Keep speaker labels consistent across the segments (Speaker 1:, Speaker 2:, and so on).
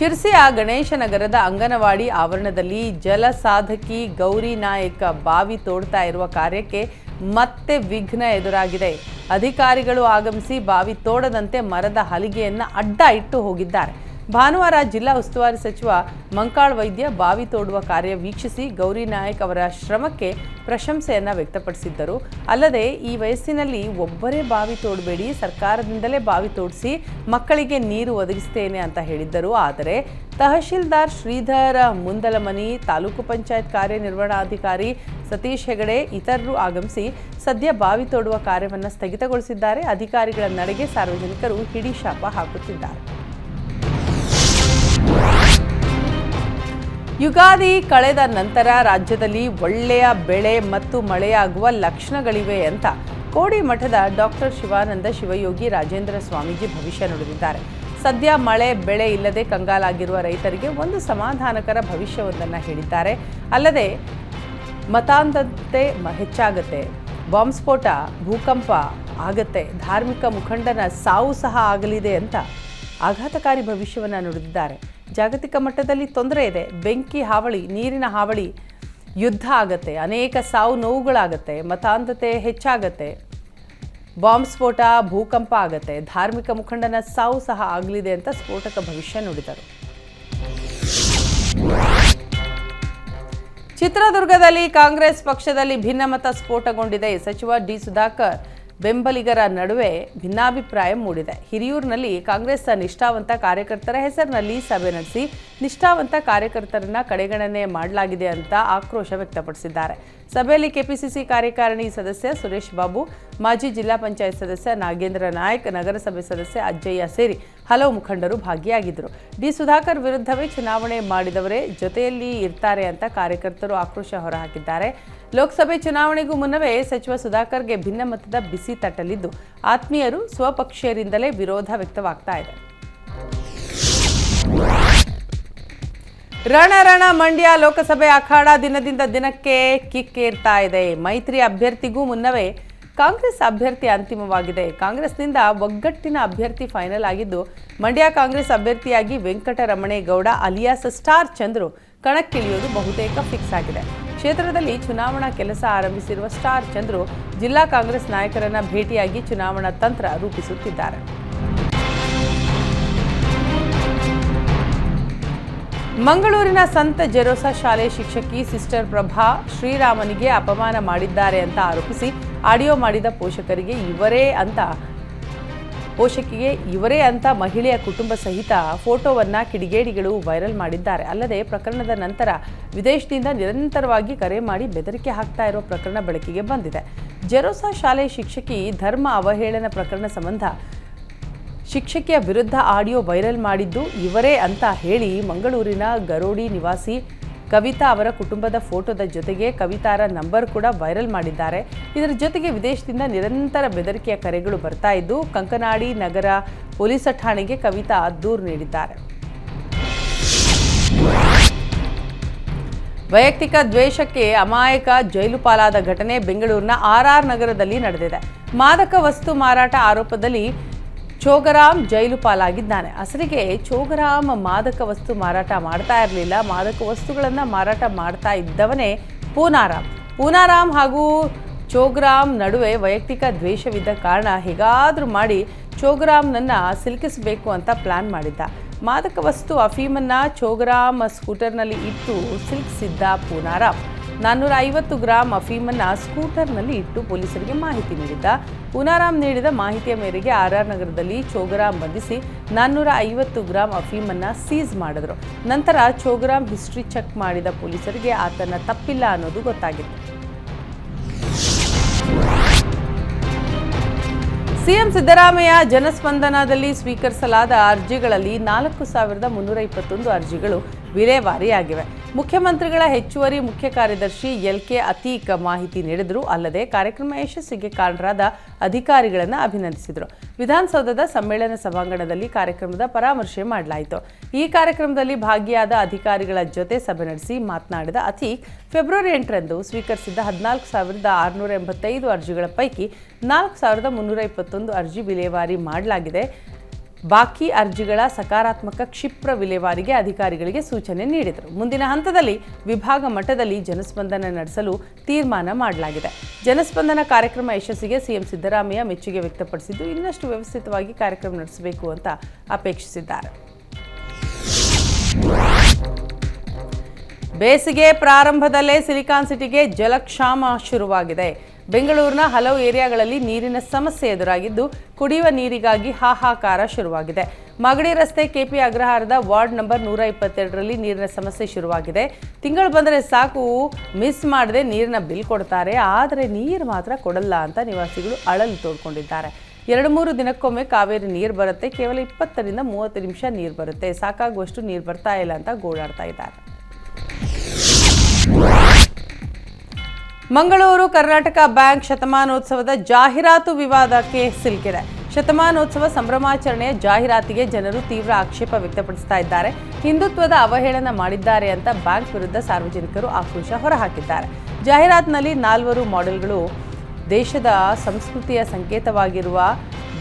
Speaker 1: ಶಿರ್ಸಿಯ ಗಣೇಶನಗರದ ಅಂಗನವಾಡಿ ಆವರಣದಲ್ಲಿ ಜಲಸಾಧಕಿ ಗೌರಿ ನಾಯಕ ಬಾವಿ ತೋಡ್ತಾ ಇರುವ ಕಾರ್ಯಕ್ಕೆ ಮತ್ತೆ ವಿಘ್ನ ಎದುರಾಗಿದೆ. ಅಧಿಕಾರಿಗಳು ಆಗಮಿಸಿ ಬಾವಿ ತೋಡದಂತೆ ಮರದ ಹಲಿಗೆಯನ್ನ ಅಡ್ಡ ಇಟ್ಟು ಹೋಗಿದ್ದಾರೆ. ಭಾನುವಾರ ಜಿಲ್ಲಾ ಉಸ್ತುವಾರಿ ಸಚಿವ ಮಂಕಾಳ್ ವೈದ್ಯ ಬಾವಿ ತೋಡುವ ಕಾರ್ಯ ವೀಕ್ಷಿಸಿ ಗೌರಿ ನಾಯಕ್ ಅವರ ಶ್ರಮಕ್ಕೆ ಪ್ರಶಂಸೆಯನ್ನು ವ್ಯಕ್ತಪಡಿಸಿದ್ದರು. ಅಲ್ಲದೆ ಈ ವಯಸ್ಸಿನಲ್ಲಿ ಒಬ್ಬರೇ ಬಾವಿ ತೋಡಬೇಡಿ, ಸರ್ಕಾರದಿಂದಲೇ ಬಾವಿ ತೋಡಿಸಿ ಮಕ್ಕಳಿಗೆ ನೀರು ಒದಗಿಸ್ತೇನೆ ಅಂತ ಹೇಳಿದ್ದರು. ಆದರೆ ತಹಶೀಲ್ದಾರ್ ಶ್ರೀಧರ ಮುಂದಲಮನಿ, ತಾಲೂಕು ಪಂಚಾಯತ್ ಕಾರ್ಯನಿರ್ವಹಣಾಧಿಕಾರಿ ಸತೀಶ್ ಹೆಗಡೆ ಇತರರು ಆಗಮಿಸಿ ಸದ್ಯ ಬಾವಿ ತೋಡುವ ಕಾರ್ಯವನ್ನು ಸ್ಥಗಿತಗೊಳಿಸಿದ್ದಾರೆ. ಅಧಿಕಾರಿಗಳ ನಡೆಗೆ ಸಾರ್ವಜನಿಕರು ಹಿಡಿಶಾಪ ಹಾಕುತ್ತಿದ್ದಾರೆ. ಯುಗಾದಿ ಕಳೆದ ನಂತರ ರಾಜ್ಯದಲ್ಲಿ ಒಳ್ಳೆಯ ಬೆಳೆ ಮತ್ತು ಮಳೆಯಾಗುವ ಲಕ್ಷಣಗಳಿವೆ ಅಂತ ಕೋಡಿ ಮಠದ ಡಾಕ್ಟರ್ ಶಿವಾನಂದ ಶಿವಯೋಗಿ ರಾಜೇಂದ್ರ ಸ್ವಾಮೀಜಿ ಭವಿಷ್ಯ ನುಡಿದಿದ್ದಾರೆ. ಸದ್ಯ ಮಳೆ, ಬೆಳೆ ಇಲ್ಲದೆ ಕಂಗಾಲಾಗಿರುವ ರೈತರಿಗೆ ಒಂದು ಸಮಾಧಾನಕರ ಭವಿಷ್ಯವೊಂದನ್ನು ಹೇಳಿದ್ದಾರೆ. ಅಲ್ಲದೆ ಮತಾಂಧತೆ ಹೆಚ್ಚಾಗತ್ತೆ, ಬಾಂಬ್ ಸ್ಫೋಟ, ಭೂಕಂಪ ಆಗತ್ತೆ, ಧಾರ್ಮಿಕ ಮುಖಂಡನ ಸಾವು ಸಹ ಆಗಲಿದೆ ಅಂತ ಆಘಾತಕಾರಿ ಭವಿಷ್ಯವನ್ನು ನುಡಿದಿದ್ದಾರೆ. ಜಾಗತಿಕ ಮಟ್ಟದಲ್ಲಿ ತೊಂದರೆ ಇದೆ. ಬೆಂಕಿ, ಹಾವಳಿ, ನೀರಿನ ಹಾವಳಿ ಯುದ್ಧ ಆಗತ್ತೆ. ಅನೇಕ ಸಾವು ನೋವುಗಳಾಗತ್ತೆ. ಮತಾಂಧತೆ ಹೆಚ್ಚಾಗತ್ತೆ. ಬಾಂಬ್ ಸ್ಫೋಟ, ಭೂಕಂಪ ಆಗತ್ತೆ. ಧಾರ್ಮಿಕ ಮುಖಂಡನ ಸಾವು ಸಹ ಆಗಲಿದೆ ಅಂತ ಸ್ಫೋಟಕ ಭವಿಷ್ಯ ನುಡಿದರು. ಚಿತ್ರದುರ್ಗದಲ್ಲಿ ಕಾಂಗ್ರೆಸ್ ಪಕ್ಷದಲ್ಲಿ ಭಿನ್ನಮತ ಸ್ಫೋಟಗೊಂಡಿದೆ. ಸಚಿವ ಡಿ ಸುಧಾಕರ್ ಬೆಂಬಲಿಗರ ನಡುವೆ ಭಿನ್ನಾಭಿಪ್ರಾಯ ಮೂಡಿದೆ. ಹಿರಿಯೂರಿನಲ್ಲಿ ಕಾಂಗ್ರೆಸ್ ನಿಷ್ಠಾವಂತ ಕಾರ್ಯಕರ್ತರ ಹೆಸರಿನಲ್ಲಿ ಸಭೆ ನಡೆಸಿ ನಿಷ್ಠಾವಂತ ಕಾರ್ಯಕರ್ತರನ್ನ ಕಡೆಗಣನೆ ಮಾಡಲಾಗಿದೆ ಅಂತ ಆಕ್ರೋಶ ವ್ಯಕ್ತಪಡಿಸಿದ್ದಾರೆ. ಸಭೆಯಲ್ಲಿ ಕೆಪಿಸಿಸಿ ಕಾರ್ಯಕಾರಿಣಿ ಸದಸ್ಯ ಸುರೇಶ್ ಬಾಬು, ಮಾಜಿ ಜಿಲ್ಲಾ ಪಂಚಾಯತ್ ಸದಸ್ಯ ನಾಗೇಂದ್ರ ನಾಯಕ್, ನಗರಸಭೆ ಸದಸ್ಯ ಅಜ್ಜಯ್ಯ ಸೇರಿ ಹಲವು ಮುಖಂಡರು ಭಾಗಿಯಾಗಿದ್ದರು. ಡಿ ಸುಧಾಕರ್ ವಿರುದ್ಧವೇ ಚುನಾವಣೆ ಮಾಡಿದವರೇ ಜೊತೆಯಲ್ಲಿ ಇರ್ತಾರೆ ಅಂತ ಕಾರ್ಯಕರ್ತರು ಆಕ್ರೋಶ ಹೊರಹಾಕಿದ್ದಾರೆ. ಲೋಕಸಭೆ ಚುನಾವಣೆಗೂ ಮುನ್ನವೇ ಸಚಿವ ಸುಧಾಕರ್ಗೆ ಭಿನ್ನಮತದ ಬಿಸಿ ತಟ್ಟಲಿದ್ದು, ಆತ್ಮೀಯರು ಸ್ವಪಕ್ಷೀಯರಿಂದಲೇ ವಿರೋಧ ವ್ಯಕ್ತವಾಗ್ತಾ ಇದೆ. ರಣ ರಣ ಮಂಡ್ಯ ಲೋಕಸಭೆ ಅಖಾಡ ದಿನದಿಂದ ದಿನಕ್ಕೆ ಕಿಕ್ಕೇರ್ತಾ ಇದೆ. ಮೈತ್ರಿ ಅಭ್ಯರ್ಥಿಗೂ ಮುನ್ನವೇ ಕಾಂಗ್ರೆಸ್ ಅಭ್ಯರ್ಥಿ ಅಂತಿಮವಾಗಿದೆ. ಕಾಂಗ್ರೆಸ್ನಿಂದ ಒಗ್ಗಟ್ಟಿನ ಅಭ್ಯರ್ಥಿ ಫೈನಲ್ ಆಗಿದ್ದು, ಮಂಡ್ಯ ಕಾಂಗ್ರೆಸ್ ಅಭ್ಯರ್ಥಿಯಾಗಿ ವೆಂಕಟರಮಣೇಗೌಡ, ಅಲಿಯಾಸ್ ಸ್ಟಾರ್ ಚಂದ್ರು ಕಣಕ್ಕಿಳಿಯೋದು ಬಹುತೇಕ ಫಿಕ್ಸ್ ಆಗಿದೆ. ಕ್ಷೇತ್ರದಲ್ಲಿ ಚುನಾವಣಾ ಕೆಲಸ ಆರಂಭಿಸಿರುವ ಸ್ಟಾರ್ ಚಂದ್ರು ಜಿಲ್ಲಾ ಕಾಂಗ್ರೆಸ್ ನಾಯಕರನ್ನ ಭೇಟಿಯಾಗಿ ಚುನಾವಣಾ ತಂತ್ರ ರೂಪಿಸುತ್ತಿದ್ದಾರೆ. ಮಂಗಳೂರಿನ ಸಂತ ಜೆರೋಸಾ ಶಾಲೆ ಶಿಕ್ಷಕಿ ಸಿಸ್ಟರ್ ಪ್ರಭಾ ಶ್ರೀರಾಮನಿಗೆ ಅಪಮಾನ ಮಾಡಿದ್ದಾರೆ ಅಂತ ಆರೋಪಿಸಿ ಆಡಿಯೋ ಮಾಡಿದ ಪೋಷಕರಿಗೆ ಇವರೇ ಅಂತ ಪೋಷಕಿಗೆ ಇವರೇ ಅಂತ ಮಹಿಳೆಯ ಕುಟುಂಬ ಸಹಿತ ಫೋಟೋವನ್ನು ಕಿಡಿಗೇಡಿಗಳು ವೈರಲ್ ಮಾಡಿದ್ದಾರೆ. ಅಲ್ಲದೆ ಪ್ರಕರಣದ ನಂತರ ವಿದೇಶದಿಂದ ನಿರಂತರವಾಗಿ ಕರೆ ಮಾಡಿ ಬೆದರಿಕೆ ಹಾಕ್ತಾ ಇರೋ ಪ್ರಕರಣ ಬೆಳಕಿಗೆ ಬಂದಿದೆ. ಜೆರೋಸಾ ಶಾಲೆ ಶಿಕ್ಷಕಿ ಧರ್ಮ ಅವಹೇಳನ ಪ್ರಕರಣ ಸಂಬಂಧ ಶಿಕ್ಷಕಿಯ ವಿರುದ್ಧ ಆಡಿಯೋ ವೈರಲ್ ಮಾಡಿದ್ದು ಇವರೇ ಅಂತ ಹೇಳಿ ಮಂಗಳೂರಿನ ಗರೋಡಿ ನಿವಾಸಿ ಕವಿತಾ ಅವರ ಕುಟುಂಬದ ಫೋಟೋದ ಜೊತೆಗೆ ಕವಿತಾರ ನಂಬರ್ ಕೂಡ ವೈರಲ್ ಮಾಡಿದ್ದಾರೆ. ಇದರ ಜೊತೆಗೆ ವಿದೇಶದಿಂದ ನಿರಂತರ ಬೆದರಿಕೆಯ ಕರೆಗಳು ಬರ್ತಾ ಇದ್ದು, ಕಂಕನಾಡಿ ನಗರ ಪೊಲೀಸ ಠಾಣೆಗೆ ಕವಿತಾ ದೂರು ನೀಡಿದ್ದಾರೆ. ವೈಯಕ್ತಿಕ ದ್ವೇಷಕ್ಕೆ ಅಮಾಯಕ ಜೈಲು ಪಾಲಾದ ಘಟನೆ ಬೆಂಗಳೂರಿನ ಆರ್ಆರ್ ನಗರದಲ್ಲಿ ನಡೆದಿದೆ. ಮಾದಕ ವಸ್ತು ಮಾರಾಟ ಆರೋಪದಲ್ಲಿ ಚೋಗರಾಮ್ ಜೈಲು ಪಾಲಾಗಿದ್ದಾನೆ. ಅಸಲಿಗೆ ಚೋಗರಾಮ್ ಮಾದಕ ವಸ್ತು ಮಾರಾಟ ಮಾಡ್ತಾ ಇರಲಿಲ್ಲ. ಮಾದಕ ವಸ್ತುಗಳನ್ನು ಮಾರಾಟ ಮಾಡ್ತಾ ಇದ್ದವನೇ ಪೂನಾರಾಮ್. ಪೂನಾರಾಮ್ ಹಾಗೂ ಚೋಗ್ರಾಮ್ ನಡುವೆ ವೈಯಕ್ತಿಕ ದ್ವೇಷವಿದ್ದ ಕಾರಣ ಹೇಗಾದರೂ ಮಾಡಿ ಚೋಗ್ರಾಮ್ನನ್ನು ಸಿಲುಕಿಸಬೇಕು ಅಂತ ಪ್ಲ್ಯಾನ್ ಮಾಡಿದ್ದ. ಮಾದಕ ವಸ್ತು ಅಫೀಮನ್ನು ಚೋಗ್ರಾಮ್ ಸ್ಕೂಟರ್ನಲ್ಲಿ ಇಟ್ಟು ಸಿಲುಕಿಸಿದ್ದ ಪೂನಾರಾಮ್. ನಾನ್ನೂರ ಐವತ್ತು ಗ್ರಾಂ ಅಫೀಮನ್ನು ಸ್ಕೂಟರ್ನಲ್ಲಿ ಇಟ್ಟು ಪೊಲೀಸರಿಗೆ ಮಾಹಿತಿ ನೀಡಿದ್ದ. ಪುನಾರಾಮ್ ನೀಡಿದ ಮಾಹಿತಿಯ ಮೇರೆಗೆ ಆರ್ ಆರ್ ನಗರದಲ್ಲಿ ಚೋಗರಾಮ್ ಬಂಧಿಸಿ ನಾನ್ನೂರ ಐವತ್ತು ಗ್ರಾಂ ಅಫೀಮನ್ನು ಸೀಸ್ ಮಾಡಿದ್ರು. ನಂತರ ಚೋಗರಾಮ್ ಹಿಸ್ಟ್ರಿ ಚೆಕ್ ಮಾಡಿದ ಪೊಲೀಸರಿಗೆ ಆತನ ತಪ್ಪಿಲ್ಲ ಅನ್ನೋದು ಗೊತ್ತಾಗಿತ್ತು. ಸಿಎಂ ಸಿದ್ದರಾಮಯ್ಯ ಜನಸ್ಪಂದನದಲ್ಲಿ ಸ್ವೀಕರಿಸಲಾದ ಅರ್ಜಿಗಳಲ್ಲಿ ನಾಲ್ಕು ಸಾವಿರದ ಮುನ್ನೂರ ಇಪ್ಪತ್ತೊಂದು ಅರ್ಜಿಗಳು ವಿಲೇವಾರಿಯಾಗಿವೆ. ಮುಖ್ಯಮಂತ್ರಿಗಳ ಹೆಚ್ಚುವರಿ ಮುಖ್ಯ ಕಾರ್ಯದರ್ಶಿ ಎಲ್ ಕೆ ಅತೀಕ್ ಮಾಹಿತಿ ನೀಡಿದರು. ಅಲ್ಲದೆ ಕಾರ್ಯಕ್ರಮ ಯಶಸ್ಸಿಗೆ ಕಾರಣರಾದ ಅಧಿಕಾರಿಗಳನ್ನು ಅಭಿನಂದಿಸಿದರು. ವಿಧಾನಸೌಧದ ಸಮ್ಮೇಳನ ಸಭಾಂಗಣದಲ್ಲಿ ಕಾರ್ಯಕ್ರಮದ ಪರಾಮರ್ಶೆ ಮಾಡಲಾಯಿತು. ಈ ಕಾರ್ಯಕ್ರಮದಲ್ಲಿ ಭಾಗಿಯಾದ ಅಧಿಕಾರಿಗಳ ಜೊತೆ ಸಭೆ ನಡೆಸಿ ಮಾತನಾಡಿದ ಅತೀಕ್, ಫೆಬ್ರವರಿ ಎಂಟರಂದು ಸ್ವೀಕರಿಸಿದ್ದ ಹದಿನಾಲ್ಕು ಸಾವಿರದ ಆರುನೂರ ಎಂಬತ್ತೈದು ಅರ್ಜಿಗಳ ಪೈಕಿ ನಾಲ್ಕು ಸಾವಿರದ ಮುನ್ನೂರ ಇಪ್ಪತ್ತೊಂದು ಅರ್ಜಿ ವಿಲೇವಾರಿ ಮಾಡಲಾಗಿದೆ. ಬಾಕಿ ಅರ್ಜಿಗಳ ಸಕಾರಾತ್ಮಕ ಕ್ಷಿಪ್ರ ವಿಲೇವಾರಿಗೆ ಅಧಿಕಾರಿಗಳಿಗೆ ಸೂಚನೆ ನೀಡಿದರು. ಮುಂದಿನ ಹಂತದಲ್ಲಿ ವಿಭಾಗ ಮಟ್ಟದಲ್ಲಿ ಜನಸ್ಪಂದನ ನಡೆಸಲು ತೀರ್ಮಾನ ಮಾಡಲಾಗಿದೆ. ಜನಸ್ಪಂದನ ಕಾರ್ಯಕ್ರಮ ಯಶಸ್ಸಿಗೆ ಸಿಎಂ ಸಿದ್ದರಾಮಯ್ಯ ಮೆಚ್ಚುಗೆ ವ್ಯಕ್ತಪಡಿಸಿದ್ದು, ಇನ್ನಷ್ಟು ವ್ಯವಸ್ಥಿತವಾಗಿ ಕಾರ್ಯಕ್ರಮ ನಡೆಸಬೇಕು ಅಂತ ಅಪೇಕ್ಷಿಸಿದ್ದಾರೆ. ಬೇಸಿಗೆ ಪ್ರಾರಂಭದಲ್ಲೇ ಸಿಲಿಕಾನ್ ಸಿಟಿಗೆ ಜಲಕ್ಷಾಮ ಶುರುವಾಗಿದೆ. ಬೆಂಗಳೂರಿನ ಹಲವು ಏರಿಯಾಗಳಲ್ಲಿ ನೀರಿನ ಸಮಸ್ಯೆ ಎದುರಾಗಿದ್ದು, ಕುಡಿಯುವ ನೀರಿಗಾಗಿ ಹಾಹಾಕಾರ ಶುರುವಾಗಿದೆ. ಮಾಗಡಿ ರಸ್ತೆ ಕೆಪಿ ಅಗ್ರಹಾರದ ವಾರ್ಡ್ ನಂಬರ್ ನೂರ ಇಪ್ಪತ್ತೆರಡರಲ್ಲಿ ನೀರಿನ ಸಮಸ್ಯೆ ಶುರುವಾಗಿದೆ. ತಿಂಗಳು ಬಂದರೆ ಸಾಕು, ಮಿಸ್ ಮಾಡದೆ ನೀರಿನ ಬಿಲ್ ಕೊಡ್ತಾರೆ, ಆದರೆ ನೀರು ಮಾತ್ರ ಕೊಡಲ್ಲ ಅಂತ ನಿವಾಸಿಗಳು ಅಳಲು ತೋಡ್ಕೊಂಡಿದ್ದಾರೆ. ಎರಡು ಮೂರು ದಿನಕ್ಕೊಮ್ಮೆ ಕಾವೇರಿ ನೀರು ಬರುತ್ತೆ, ಕೇವಲ ಇಪ್ಪತ್ತರಿಂದ ಮೂವತ್ತು ನಿಮಿಷ ನೀರು ಬರುತ್ತೆ. ಸಾಕಾಗುವಷ್ಟು ನೀರು ಬರ್ತಾ ಇಲ್ಲ ಅಂತ ಗೋಳಾಡ್ತಾ ಇದ್ದಾರೆ. ಮಂಗಳೂರು ಕರ್ನಾಟಕ ಬ್ಯಾಂಕ್ ಶತಮಾನೋತ್ಸವದ ಜಾಹೀರಾತು ವಿವಾದಕ್ಕೆ ಸಿಲುಕಿದೆ. ಶತಮಾನೋತ್ಸವ ಸಂಭ್ರಮಾಚರಣೆಯ ಜಾಹೀರಾತಿಗೆ ಜನರು ತೀವ್ರ ಆಕ್ಷೇಪ ವ್ಯಕ್ತಪಡಿಸ್ತಾ ಇದ್ದಾರೆ. ಹಿಂದುತ್ವದ ಅವಹೇಳನ ಮಾಡಿದ್ದಾರೆ ಅಂತ ಬ್ಯಾಂಕ್ ವಿರುದ್ಧ ಸಾರ್ವಜನಿಕರು ಆಕ್ರೋಶ ಹೊರಹಾಕಿದ್ದಾರೆ. ಜಾಹೀರಾತಿನಲ್ಲಿ ನಾಲ್ವರು ಮಾಡೆಲ್ಗಳು ದೇಶದ ಸಂಸ್ಕೃತಿಯ ಸಂಕೇತವಾಗಿರುವ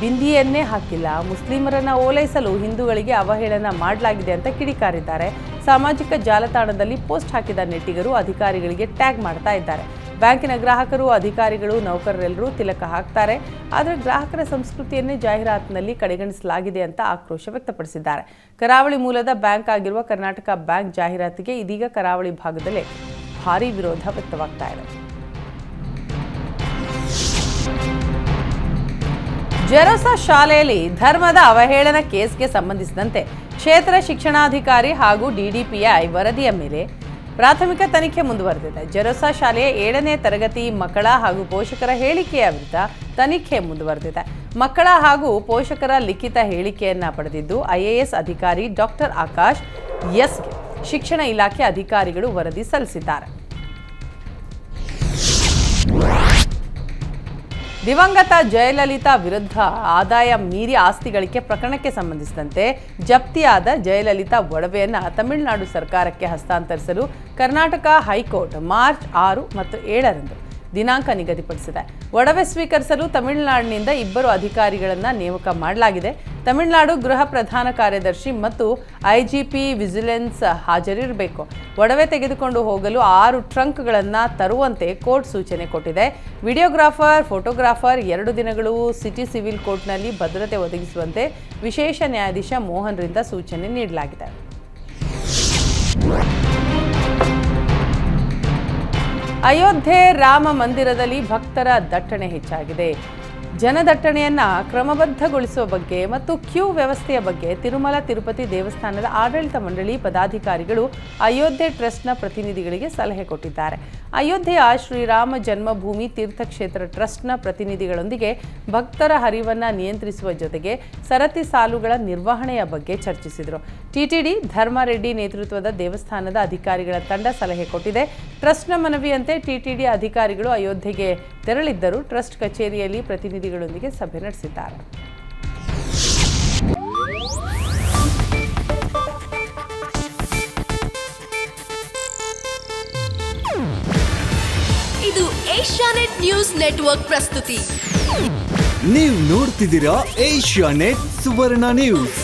Speaker 1: ಬಿಂದಿಯನ್ನೇ ಹಾಕಿಲ್ಲ. ಮುಸ್ಲಿಮರನ್ನ ಓಲೈಸಲು ಹಿಂದೂಗಳಿಗೆ ಅವಹೇಳನ ಮಾಡಲಾಗಿದೆ ಅಂತ ಕಿಡಿಕಾರಿದ್ದಾರೆ. ಸಾಮಾಜಿಕ ಜಾಲತಾಣದಲ್ಲಿ ಪೋಸ್ಟ್ ಹಾಕಿದ ನೆಟ್ಟಿಗರು ಅಧಿಕಾರಿಗಳಿಗೆ ಟ್ಯಾಗ್ ಮಾಡ್ತಾ ಇದ್ದಾರೆ. ಬ್ಯಾಂಕಿನ ಗ್ರಾಹಕರು, ಅಧಿಕಾರಿಗಳು, ನೌಕರರೆಲ್ಲರೂ ತಿಲಕ ಹಾಕ್ತಾರೆ. ಆದರೆ ಗ್ರಾಹಕರ ಸಂಸ್ಕೃತಿಯನ್ನೇ ಜಾಹೀರಾತಿನಲ್ಲಿ ಕಡೆಗಣಿಸಲಾಗಿದೆ ಅಂತ ಆಕ್ರೋಶ ವ್ಯಕ್ತಪಡಿಸಿದ್ದಾರೆ. ಕರಾವಳಿ ಮೂಲದ ಬ್ಯಾಂಕ್ ಆಗಿರುವ ಕರ್ನಾಟಕ ಬ್ಯಾಂಕ್ ಜಾಹೀರಾತಿಗೆ ಇದೀಗ ಕರಾವಳಿ ಭಾಗದಲ್ಲೇ ಭಾರೀ ವಿರೋಧ ವ್ಯಕ್ತವಾಗ್ತಾ ಇದೆ. ಜೆರೋಸಾ ಶಾಲೆಯಲ್ಲಿ ಧರ್ಮದ ಅವಹೇಳನ ಕೇಸ್ಗೆ ಸಂಬಂಧಿಸಿದಂತೆ ಕ್ಷೇತ್ರ ಶಿಕ್ಷಣಾಧಿಕಾರಿ ಹಾಗೂ ಡಿಡಿಪಿಐ ವರದಿಯ ಮೇಲೆ ಪ್ರಾಥಮಿಕ ತನಿಖೆ ಮುಂದುವರೆದಿದೆ. ಜೆರೋಸಾ ಶಾಲೆಯ ಏಳನೇ ತರಗತಿ ಮಕ್ಕಳ ಹಾಗೂ ಪೋಷಕರ ಹೇಳಿಕೆಯ ವಿರುದ್ಧ ತನಿಖೆ ಮುಂದುವರೆದಿದೆ. ಮಕ್ಕಳ ಹಾಗೂ ಪೋಷಕರ ಲಿಖಿತ ಹೇಳಿಕೆಯನ್ನ ಪಡೆದಿದ್ದು, ಐಎಎಸ್ ಅಧಿಕಾರಿ ಡಾಕ್ಟರ್ ಆಕಾಶ್ ಎಸ್ಗೆ ಶಿಕ್ಷಣ ಇಲಾಖೆ ಅಧಿಕಾರಿಗಳು ವರದಿ ಸಲ್ಲಿಸಿದ್ದಾರೆ. ದಿವಂಗತ ಜಯಲಲಿತಾ ವಿರುದ್ಧ ಆದಾಯ ಮೀರಿ ಆಸ್ತಿ ಗಳಿಕೆ ಪ್ರಕರಣಕ್ಕೆ ಸಂಬಂಧಿಸಿದಂತೆ ಜಪ್ತಿಯಾದ ಜಯಲಲಿತಾ ಒಡವೆಯನ್ನು ತಮಿಳುನಾಡು ಸರ್ಕಾರಕ್ಕೆ ಹಸ್ತಾಂತರಿಸಲು ಕರ್ನಾಟಕ ಹೈಕೋರ್ಟ್ ಮಾರ್ಚ್ ಆರು ಮತ್ತು ಏಳರಂದು ದಿನಾಂಕ ನಿಗದಿಪಡಿಸಿದೆ. ಒಡವೆ ಸ್ವೀಕರಿಸಲು ತಮಿಳುನಾಡಿನಿಂದ ಇಬ್ಬರು ಅಧಿಕಾರಿಗಳನ್ನು ನೇಮಕ ಮಾಡಲಾಗಿದೆ. ತಮಿಳುನಾಡು ಗೃಹ ಪ್ರಧಾನ ಕಾರ್ಯದರ್ಶಿ ಮತ್ತು ಐಜಿಪಿ ವಿಜಿಲೆನ್ಸ್ ಹಾಜರಿರಬೇಕು. ಒಡವೆ ತೆಗೆದುಕೊಂಡು ಹೋಗಲು ಆರು ಟ್ರಂಕ್ಗಳನ್ನು ತರುವಂತೆ ಕೋರ್ಟ್ ಸೂಚನೆ ಕೊಟ್ಟಿದೆ. ವಿಡಿಯೋಗ್ರಾಫರ್, ಫೋಟೋಗ್ರಾಫರ್ ಎರಡು ದಿನಗಳು ಸಿಟಿ ಸಿವಿಲ್ ಕೋರ್ಟ್ನಲ್ಲಿ ಭದ್ರತೆ ಒದಗಿಸುವಂತೆ ವಿಶೇಷ ನ್ಯಾಯಾಧೀಶ ಮೋಹನ್ರಿಂದ ಸೂಚನೆ ನೀಡಲಾಗಿದೆ. ಅಯೋಧ್ಯೆ ರಾಮ ಮಂದಿರದಲ್ಲಿ ಭಕ್ತರ ದಟ್ಟಣೆ ಹೆಚ್ಚಾಗಿದೆ. ಜನದಟ್ಟಣೆಯನ್ನ ಕ್ರಮಬದ್ಧಗೊಳಿಸುವ ಬಗ್ಗೆ ಮತ್ತು ಕ್ಯೂ ವ್ಯವಸ್ಥೆಯ ಬಗ್ಗೆ ತಿರುಮಲ ತಿರುಪತಿ ದೇವಸ್ಥಾನದ ಆಡಳಿತ ಮಂಡಳಿ ಪದಾಧಿಕಾರಿಗಳು ಅಯೋಧ್ಯೆ ಟ್ರಸ್ಟ್ನ ಪ್ರತಿನಿಧಿಗಳಿಗೆ ಸಲಹೆ ಕೊಟ್ಟಿದ್ದಾರೆ. ಅಯೋಧ್ಯೆಯ ಶ್ರೀರಾಮ ಜನ್ಮಭೂಮಿ ತೀರ್ಥಕ್ಷೇತ್ರ ಟ್ರಸ್ಟ್ನ ಪ್ರತಿನಿಧಿಗಳೊಂದಿಗೆ ಭಕ್ತರ ಹರಿವನ್ನು ನಿಯಂತ್ರಿಸುವ ಜೊತೆಗೆ ಸರತಿ ಸಾಲುಗಳ ನಿರ್ವಹಣೆಯ ಬಗ್ಗೆ ಚರ್ಚಿಸಿದರು. ಟಿಟಿಡಿ ಧರ್ಮಾರೆಡ್ಡಿ ನೇತೃತ್ವದ ದೇವಸ್ಥಾನದ ಅಧಿಕಾರಿಗಳ ತಂಡ ಸಲಹೆ ಕೊಟ್ಟಿದೆ. ಟ್ರಸ್ಟ್ನ ಮನವಿಯಂತೆ ಟಿಟಿಡಿ ಅಧಿಕಾರಿಗಳು ಅಯೋಧ್ಯೆಗೆ ತೆರಳಿದ್ದರು ಟ್ರಸ್ಟ್ ಕಚೇರಿಯಲ್ಲಿ ಪ್ರತಿನಿಧಿಗಳೊಂದಿಗೆ ಸಭೆ ನಡೆಸಿದ್ದಾರೆ.
Speaker 2: ಇದು ಏಷ್ಯಾನೆಟ್ ನ್ಯೂಸ್ ನೆಟ್ವರ್ಕ್ ಪ್ರಸ್ತುತಿ.
Speaker 3: ನೀವು ನೋಡ್ತಿದ್ದೀರಾ ಏಷ್ಯಾ ನೆಟ್ ಸುವರ್ಣ ನ್ಯೂಸ್.